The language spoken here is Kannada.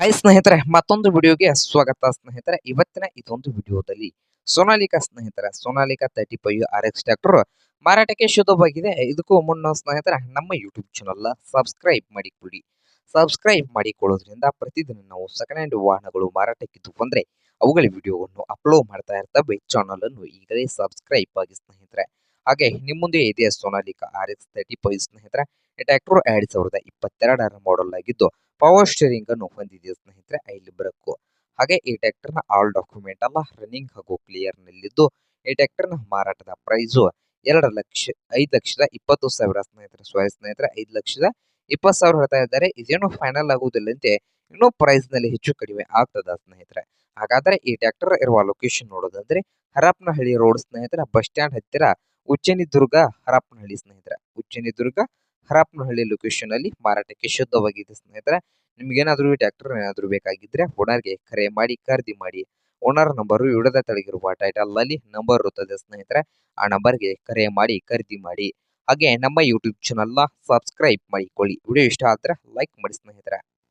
ಹಾಯ್ ಸ್ನೇಹಿತರೆ, ಮತ್ತೊಂದು ವಿಡಿಯೋಗೆ ಸ್ವಾಗತ ಸ್ನೇಹಿತರೆ. ಇವತ್ತಿನ ಇದೊಂದು ವಿಡಿಯೋದಲ್ಲಿ ಸೋನಾಲಿಕಾ ಸ್ನೇಹಿತರೆ, Sonalika thirty five R X tractor ಮಾರಾಟಕ್ಕೆ ಶುದ್ಧವಾಗಿದೆ. ಇದಕ್ಕೂ ಮುನ್ನ ಸ್ನೇಹಿತರೆ, ನಮ್ಮ ಯೂಟ್ಯೂಬ್ ಚಾನಲ್ ಸಬ್ಸ್ಕ್ರೈಬ್ ಮಾಡಿಕೊಳ್ಳಿ. ಸಬ್ಸ್ಕ್ರೈಬ್ ಮಾಡಿಕೊಳ್ಳೋದ್ರಿಂದ ಪ್ರತಿದಿನ ನಾವು ಸೆಕೆಂಡ್ ಹ್ಯಾಂಡ್ ವಾಹನಗಳು ಮಾರಾಟಕ್ಕಿದ್ದು ಬಂದ್ರೆ ಅವುಗಳ ವಿಡಿಯೋವನ್ನು ಅಪ್ಲೋಡ್ ಮಾಡ್ತಾ ಇರ್ತವೆ. ಚಾನಲ್ ಅನ್ನು ಈಗಲೇ ಸಬ್ಸ್ಕ್ರೈಬ್ ಆಗಿ ಸ್ನೇಹಿತರೆ. ಹಾಗೆ ನಿಮ್ಮ ಮುಂದೆ ಇದೆ Sonalika R X thirty five ಸ್ನೇಹಿತರೆ. ಈ ಟ್ರ್ಯಾಕ್ಟರ್ ಎರಡ್ ಸಾವಿರದ ಇಪ್ಪತ್ತೆರಡರ ಮಾಡೆಲ್ ಆಗಿದ್ದು ಪವರ್ ಸ್ಟೇರಿಂಗ್ ಅನ್ನು ಹೊಂದಿದೆ ಸ್ನೇಹಿತರೆ, ಇಲ್ಲಿ ಬರಕು. ಹಾಗೆ ಈ ಟ್ರ್ಯಾಕ್ಟರ್ನ ಆಲ್ ಡಾಕ್ಯುಮೆಂಟ್ ಎಲ್ಲ ರನ್ನಿಂಗ್ ಹಾಗೂ ಕ್ಲಿಯರ್ ನಲ್ಲಿದ್ದು, ಈ ಟ್ರ್ಯಾಕ್ಟರ್ನ ಮಾರಾಟದ ಪ್ರೈಸ್ ಎರಡು ಲಕ್ಷ, ಐದು ಲಕ್ಷದ ಇಪ್ಪತ್ತು ಸಾವಿರ ಸ್ನೇಹಿತರೆ ಸಾರಿ ಸ್ನೇಹಿತರೆ, ಐದು ಲಕ್ಷದ ಇಪ್ಪತ್ತು ಸಾವಿರ ಹೇಳ್ತಾ ಇದ್ದಾರೆ. ಇದೇನು ಫೈನಲ್ ಆಗುವುದಿಲ್ಲಂತೆ, ಇನ್ನೂ ಪ್ರೈಸ್ನಲ್ಲಿ ಹೆಚ್ಚು ಕಡಿಮೆ ಆಗ್ತದ ಸ್ನೇಹಿತರೆ. ಹಾಗಾದ್ರೆ ಈ ಟ್ಯಾಕ್ಟರ್ ಇರುವ ಲೊಕೇಶನ್ ನೋಡೋದಂದ್ರೆ ಹರಪನಹಳ್ಳಿ ರೋಡ್ ಸ್ನೇಹಿತರೆ ಬಸ್ ಸ್ಟ್ಯಾಂಡ್ ಹತ್ತಿರ ಉಚ್ಚನಿದುರ್ಗ ಹರಪನಹಳ್ಳಿ ಸ್ನೇಹಿತರೆ. ಉಚ್ಚನಿದುರ್ಗ ಹರಪನಹಳ್ಳಿ ಲೊಕೇಶನ್ ಅಲ್ಲಿ ಮಾರಾಟಕ್ಕೆ ಶುದ್ಧವಾಗಿದೆ ಸ್ನೇಹಿತರೆ. ನಿಮ್ಗೇನಾದ್ರೂ ಈ ಟ್ರ್ಯಾಕ್ಟರ್ ಏನಾದರೂ ಬೇಕಾಗಿದ್ರೆ ಓನರ್ಗೆ ಕರೆ ಮಾಡಿ, ಖರೀದಿ ಮಾಡಿ. ಓನರ್ ನಂಬರ್ ಇಡದ ತಳಗಿರುವ ಟೈಟಲ್ ಅಲ್ಲಿ ನಂಬರ್ ಇರುತ್ತದೆ ಸ್ನೇಹಿತರೆ. ಆ ನಂಬರ್ಗೆ ಕರೆ ಮಾಡಿ, ಖರೀದಿ ಮಾಡಿ. ಹಾಗೆ ನಮ್ಮ ಯೂಟ್ಯೂಬ್ ಚಾನಲ್ನ ಸಬ್ಸ್ಕ್ರೈಬ್ ಮಾಡಿಕೊಳ್ಳಿ. ವಿಡಿಯೋ ಇಷ್ಟ ಆದ್ರೆ ಲೈಕ್ ಮಾಡಿ ಸ್ನೇಹಿತರೆ.